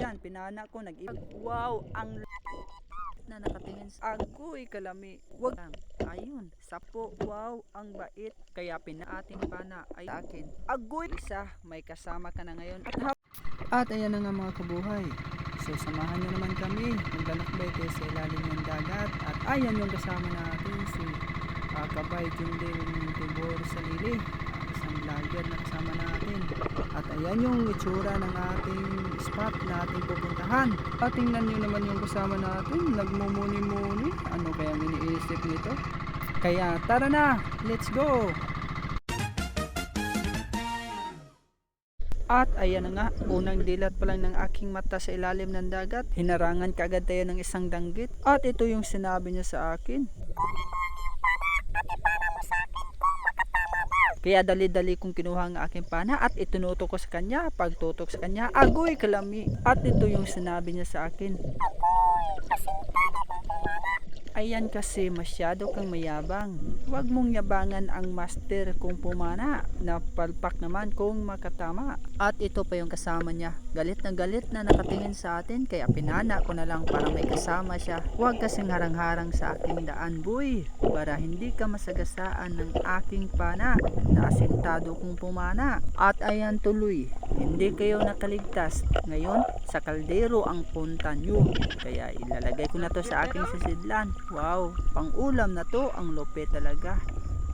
ayan, pinana ko, nag Wow, ang na nakatingin sa agoy kalami. Wag lang. Ayun, sapo. Wow, ang bait. Kaya pinaating pana ay akin. Agoy isa, may kasama ka na ngayon. At, at ayan na nga mga kabuhay. So samahan nyo naman kami. Maglalakbay tayo sa ilalim ng dagat. At ayan yung kasama natin si uh, Kabay Jundil Tibor Salili. Uh, isang vlogger na kasama natin. At ayan yung itsura ng ating spot na ating pupuntahan. At tingnan nyo naman yung kasama natin. Nagmumuni-muni. Ano kaya iniisip nito? Kaya tara na! Let's go! At ayan na nga, unang dilat pa lang ng aking mata sa ilalim ng dagat. Hinarangan kaagad tayo ng isang danggit. At ito yung sinabi niya sa akin. Kaya dali-dali kong kinuha ang aking pana at itinutok ko sa kanya. Pagtutok sa kanya, agoy kalami. At ito yung sinabi niya sa akin. Ayan kasi masyado kang mayabang. Huwag mong yabangan ang master kung pumana. Napalpak naman kung makatama. At ito pa yung kasama niya. Galit na galit na nakatingin sa atin kaya pinana ko na lang para may kasama siya. Huwag kasing harang-harang sa aking daan boy. Para hindi ka masagasaan ng aking pana na asintado kong pumana. At ayan tuloy. Hindi kayo nakaligtas. Ngayon, sa kaldero ang punta nyo. Kaya ilalagay ko na to sa aking sisidlan. Wow, pang ulam na to. Ang lupit talaga.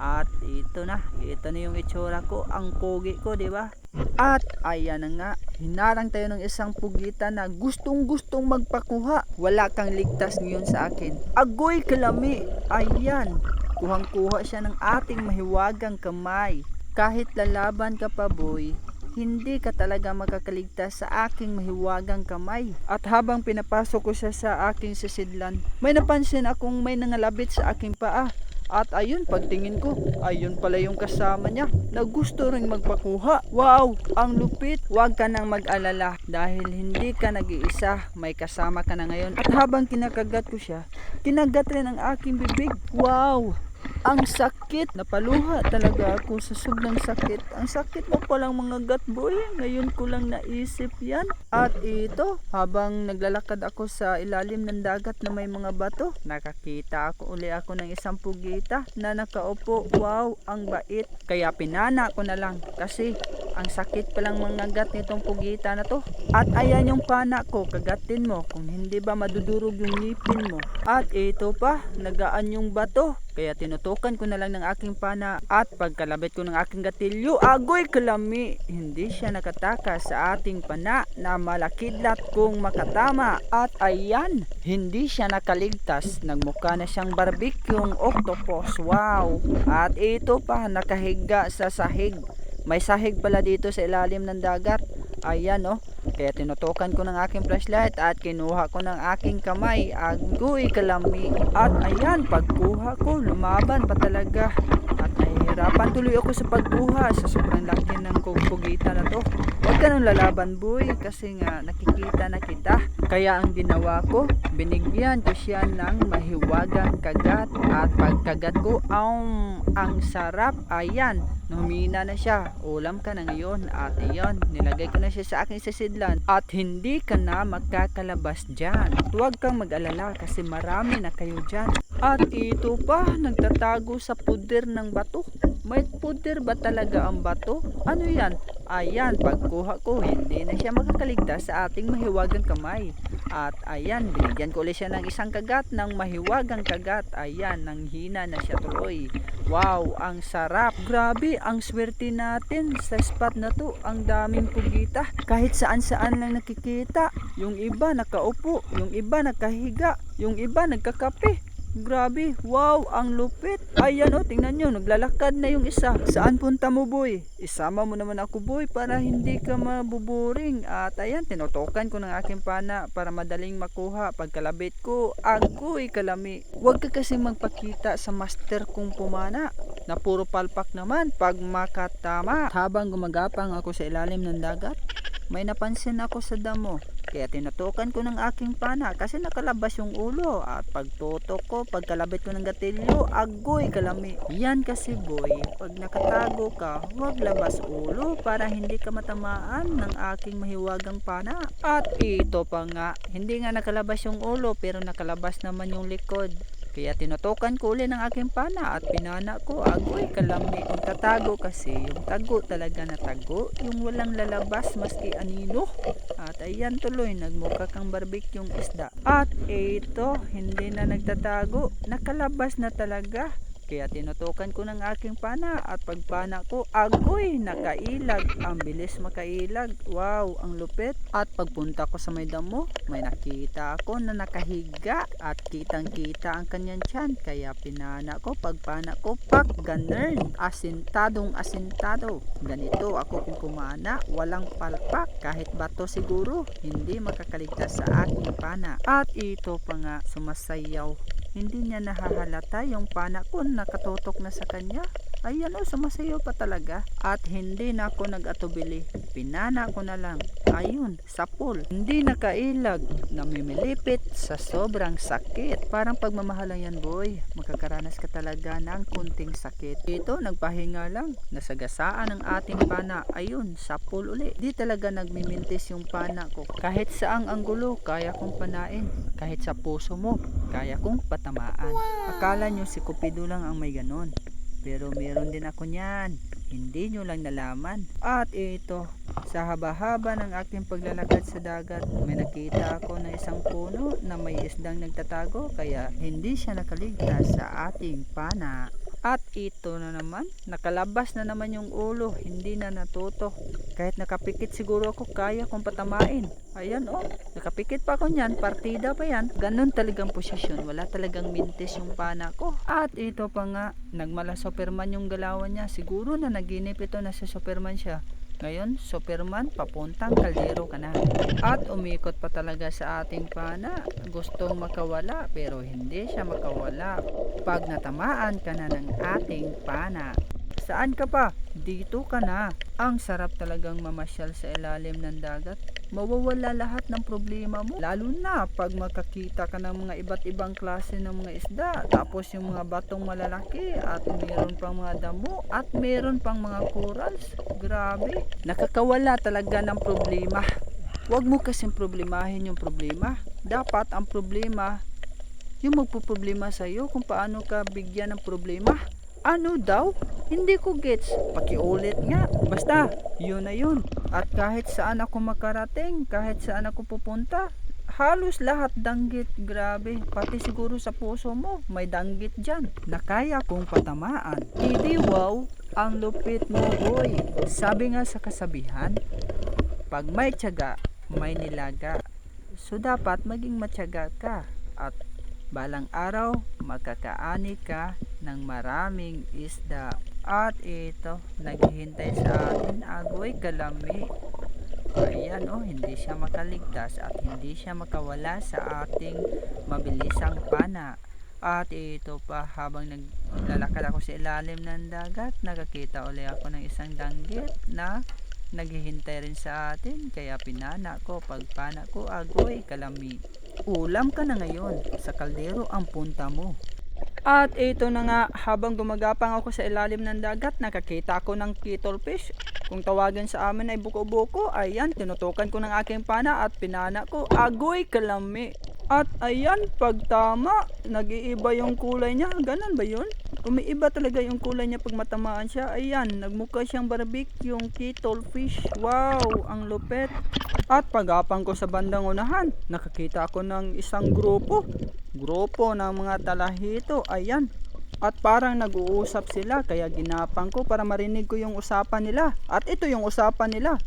At ito na, ito na yung itsura ko, ang pogi ko, di ba? At ayan na nga, hinarang tayo ng isang pugitan na gustong gustong magpakuha. Wala kang ligtas ngayon sa akin. Agoy kalami, ayan. Kuhang kuha siya ng ating mahiwagang kamay. Kahit lalaban ka pa boy, hindi ka talaga makakaligtas sa aking mahiwagang kamay. At habang pinapasok ko siya sa aking sisidlan, may napansin akong may nangalabit sa aking paa. At ayun, pagtingin ko, ayun pala yung kasama niya na gusto ring magpakuha. Wow, ang lupit. Huwag ka nang mag-alala dahil hindi ka nag-iisa. May kasama ka na ngayon. At habang kinakagat ko siya, kinagat rin ang aking bibig. Wow, ang sakit. Napaluha talaga ako sa sobrang sakit. Ang sakit mo palang mga gut boy. Ngayon ko lang naisip yan. At ito, habang naglalakad ako sa ilalim ng dagat na may mga bato, nakakita ako uli ako ng isang pugita na nakaupo. Wow, ang bait. Kaya pinana ko na lang kasi ang sakit palang mga gat nitong pugita na to. At ayan yung pana ko, kagatin mo kung hindi ba madudurog yung ngipin mo. At ito pa, nagaan yung bato. Kaya tinutukan ko na lang ng aking pana at pagkalabit ko ng aking gatilyo, agoy kalami. Hindi siya nakatakas sa ating pana na malakidlat kung makatama. At ayan, hindi siya nakaligtas. Nagmukha na siyang barbecueng octopus. Wow! At ito pa, nakahiga sa sahig. May sahig pala dito sa ilalim ng dagat. Ayan oh. Kaya tinutukan ko ng aking flashlight at kinuha ko ng aking kamay. Agoy kalami. At ayan, pagkuha ko, lumaban pa talaga. At nahihirapan tuloy ako sa pagkuha sa sobrang laki ng pugita na to. Huwag ka nang lalaban boy kasi nga nakikita na kita. Kaya ang ginawa ko, binigyan ko siya ng mahiwagang kagat. At pagkagat ko, um, ang sarap. Ayan, humina na siya. Ulam ka na ngayon. At iyon, nilagay ko na siya sa aking sisidlan. At hindi ka na magkakalabas dyan. Huwag kang mag-alala kasi marami na kayo dyan. At ito pa, nagtatago sa puder ng bato. May puder ba talaga ang bato? Ano yan? Ayan, pagkuha ko, hindi na siya makakaligtas sa ating mahiwagang kamay. At ayan, binigyan ko ulit siya ng isang kagat ng mahiwagang kagat. Ayan, nang hina na siya tuloy. Wow, ang sarap. Grabe, ang swerte natin sa spot na to. Ang daming pugita. Kahit saan saan lang nakikita. Yung iba nakaupo, yung iba nakahiga, yung iba nagkakape. Grabe, wow, ang lupit. Ayan o, tingnan nyo, naglalakad na yung isa. Saan punta mo boy? Isama mo naman ako boy para hindi ka mabuboring. At ayan, tinutukan ko ng aking pana para madaling makuha. Pagkalabit ko, agoy kalami. Huwag ka kasi magpakita sa master kung pumana na puro palpak naman pag makatama. Habang gumagapang ako sa ilalim ng dagat, may napansin ako sa damo. Kaya tinutukan ko ng aking pana kasi nakalabas yung ulo. At pagtutok ko, pagkalabit ko ng gatilyo, agoy kalami. Yan kasi boy, pag nakatago ka, huwag labas ulo para hindi ka matamaan ng aking mahiwagang pana. At ito pa nga, hindi nga nakalabas yung ulo pero nakalabas naman yung likod. Kaya tinutukan ko uli ng aking pana at pinana ko, agoy kalami. Kung tatago kasi, yung tago talaga na tago, yung walang lalabas maski anino. At ayan tuloy, nagmukha kang barbekyong isda. At ito, hindi na nagtatago, nakalabas na talaga. Kaya tinutukan ko ng aking pana at pagpana ko, agoy, nakailag. Ang bilis makailag. Wow, ang lupit. At pagpunta ko sa may damo, may nakita ako na nakahiga at kitang kita ang kanyang tiyan. Kaya pinana ko, pagpana ko, pak, ganern. Asintadong asintado. Ganito ako kung pumana, walang palpak. Kahit bato siguro, hindi makakaligtas sa aking pana. At ito pa nga, sumasayaw hindi niya nahahalata yung pana ko nakatutok na sa kanya. Ayan o, sumasayaw pa talaga. At hindi na ako nag-atubili. Pinana ko na lang. Ayun, sapul. Hindi nakailag. Namimilipit sa sobrang sakit. Parang pagmamahalan yan boy. Makakaranas ka talaga ng kunting sakit. Ito, nagpahinga lang. Nasagasaan ang ating pana. Ayun, sapul uli. Di talaga nagmimintis yung pana ko. Kahit saang anggulo, kaya kong panain. Kahit sa puso mo, kaya kong patamaan. Akala nyo si Cupido lang ang may ganon. Pero meron din ako niyan. Hindi nyo lang nalaman. At ito, sa haba-haba ng aking paglalakad sa dagat, may nakita ako ng isang puno na may isdang nagtatago kaya hindi siya nakaligtas sa ating pana. At ito na naman, nakalabas na naman yung ulo, hindi na natuto. Kahit nakapikit siguro ako, kaya kong patamain. Ayan oh, nakapikit pa ako niyan, partida pa yan. Ganon talagang posisyon, wala talagang mintis yung pana ko. At ito pa nga, nagmala Superman yung galawan niya. Siguro na naginip ito na sa Superman siya. Ngayon, Superman, papuntang kaldero ka na. At umikot pa talaga sa ating pana. Gustong makawala, pero hindi siya makawala. Pag natamaan ka na ng ating pana. Saan ka pa? Dito ka na. Ang sarap talagang mamasyal sa ilalim ng dagat. Mawawala lahat ng problema mo. Lalo na pag makakita ka ng mga iba't ibang klase ng mga isda. Tapos yung mga batong malalaki at meron pang mga damo at meron pang mga corals. Grabe. Nakakawala talaga ng problema. Huwag mo kasing problemahin yung problema. Dapat ang problema yung magpuproblema sa iyo kung paano ka bigyan ng problema. Ano daw? Hindi ko gets. Pakiulit nga. Basta, yun na yun. At kahit saan ako makarating, kahit saan ako pupunta, halos lahat danggit. Grabe. Pati siguro sa puso mo, may danggit dyan. Na kaya kong patamaan. Hindi wow, ang lupit mo boy. Sabi nga sa kasabihan, pag may tiyaga, may nilaga. So dapat maging matyaga ka. At balang araw, magkakaani ka ng maraming isda. At ito, naghihintay sa atin agoy kalami. Ayan oh, hindi siya makaligtas at hindi siya makawala sa ating mabilisang pana. At ito pa, habang naglalakad ako sa ilalim ng dagat, nakakita uli ako ng isang danggit na naghihintay rin sa atin. Kaya pinana ko, pagpana ko, agoy, kalami. Ulam ka na ngayon, sa kaldero ang punta mo. At ito na nga, habang gumagapang ako sa ilalim ng dagat, nakakita ako ng kettlefish. Kung tawagin sa amin ay buko-buko, ayan, tinutukan ko ng aking pana at pinana ko, agoy kalami. At ayan, pagtama, nag-iiba yung kulay niya. Ganon ba yun? Umiiba talaga yung kulay niya pag matamaan siya. Ayan, nagmukha siyang barbecue yung kettlefish. Wow, ang lupet. At pagapang ko sa bandang unahan, nakakita ako ng isang grupo. Grupo ng mga talahito. Ayan. At parang nag-uusap sila kaya ginapang ko para marinig ko yung usapan nila. At ito yung usapan nila.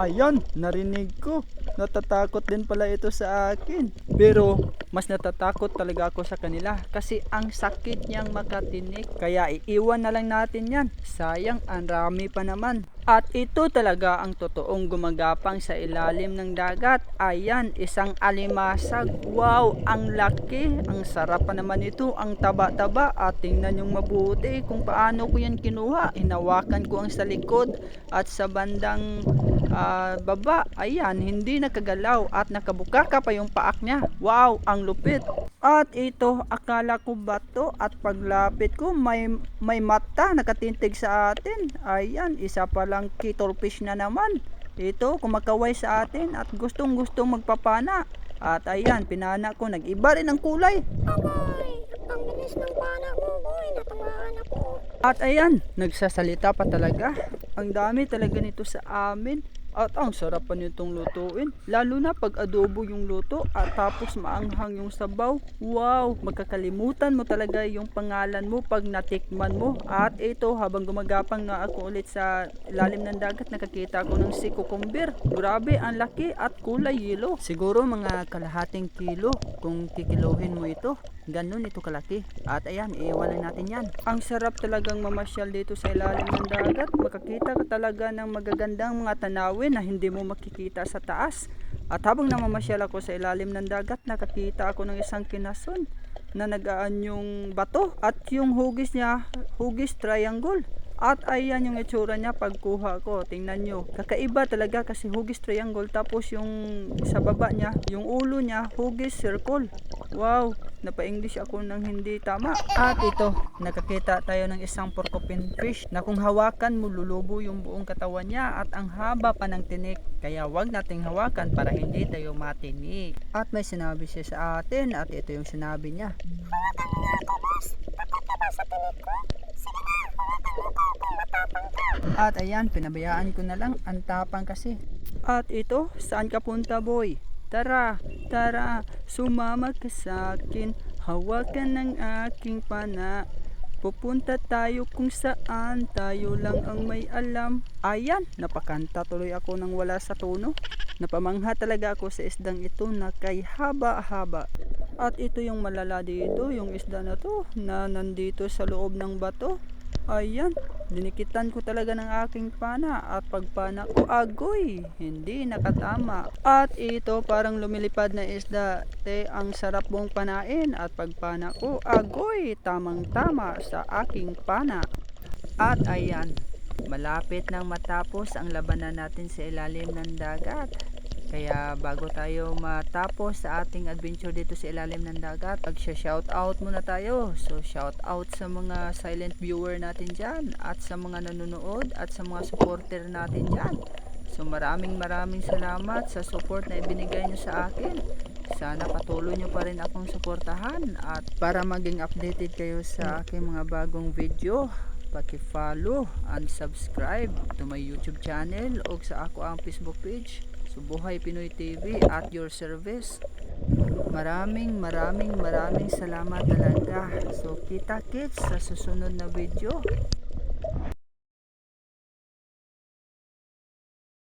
Ayan, narinig ko. Natatakot din pala ito sa akin. Pero mas natatakot talaga ako sa kanila kasi ang sakit niyang makatinik. Kaya iiwan na lang natin yan. Sayang, ang rami pa naman. At ito talaga ang totoong gumagapang sa ilalim ng dagat. Ayan, isang alimasag. Wow, ang laki. Ang sarap pa naman ito. Ang taba-taba. At tingnan yung mabuti kung paano ko yan kinuha. Hinawakan ko ang sa likod at sa bandang ah, baba. Ayan, hindi nakagalaw at nakabukaka pa yung paak niya. Wow, ang lupit. At ito, akala ko ba to at paglapit ko may may mata nakatintig sa atin. Ayan, isa palang kitolfish na naman. Ito, kumakaway sa atin at gustong gustong magpapana. At ayan, pinana ko, nag-iba rin ang kulay. Agoy, ang bilis ng pana mo, boy. Natamaan ako. At ayan, nagsasalita pa talaga. Ang dami talaga nito sa amin. At ang sarap pa nitong lutuin. Lalo na pag adobo yung luto at tapos maanghang yung sabaw. Wow, magkakalimutan mo talaga yung pangalan mo pag natikman mo. At ito, habang gumagapang na ako ulit sa lalim ng dagat, nakakita ako ng si cucumber. Grabe, ang laki at kulay yelo. Siguro mga kalahating kilo kung kikiluhin mo ito. Ganun ito kalaki. At ayan, iiwanan natin yan. Ang sarap talagang mamasyal dito sa ilalim ng dagat. Makakita ka talaga ng magagandang mga tanawin na hindi mo makikita sa taas. At habang namamasyal ako sa ilalim ng dagat, nakakita ako ng isang kinason na nagaan yung bato at yung hugis niya, hugis triangle. At ayan yung itsura niya pagkuha ko. Tingnan nyo. Kakaiba talaga kasi hugis triangle. Tapos yung sa baba niya, yung ulo niya, hugis circle. Wow, napa-English ako ng hindi tama. At ito, nakakita tayo ng isang porcupine fish na kung hawakan mo lulubo yung buong katawan niya at ang haba pa ng tinik. Kaya wag nating hawakan para hindi tayo matinik. At may sinabi siya sa atin at ito yung sinabi niya. Hawakan mo ako, boss. Tapat ka ba sa tinig ko? Sige na, ko kung matapang ka. At ayan, pinabayaan ko na lang. Ang tapang kasi. At ito, saan ka punta boy? Tara, tara, sumama ka sa akin. Hawakan ng aking pana. Pupunta tayo kung saan tayo lang ang may alam. Ayan, napakanta tuloy ako nang wala sa tono. Napamangha talaga ako sa isdang ito na kay haba-haba. At ito yung malala dito, yung isda na to na nandito sa loob ng bato. Ayan, dinikitan ko talaga ng aking pana at pagpana ko agoy, hindi nakatama. At ito parang lumilipad na isda, te ang sarap mong panain at pagpana ko agoy, tamang tama sa aking pana. At ayan, malapit nang matapos ang labanan natin sa ilalim ng dagat. Kaya bago tayo matapos sa ating adventure dito sa ilalim ng dagat, pag-shout out muna tayo. So shout out sa mga silent viewer natin dyan at sa mga nanonood at sa mga supporter natin dyan. So maraming maraming salamat sa support na ibinigay nyo sa akin. Sana patuloy nyo pa rin akong suportahan at para maging updated kayo sa aking mga bagong video, paki-follow and subscribe to my YouTube channel o sa ako ang Facebook page. Buhay Pinoy TV at your service. Maraming maraming maraming salamat talaga. So kita kits sa susunod na video.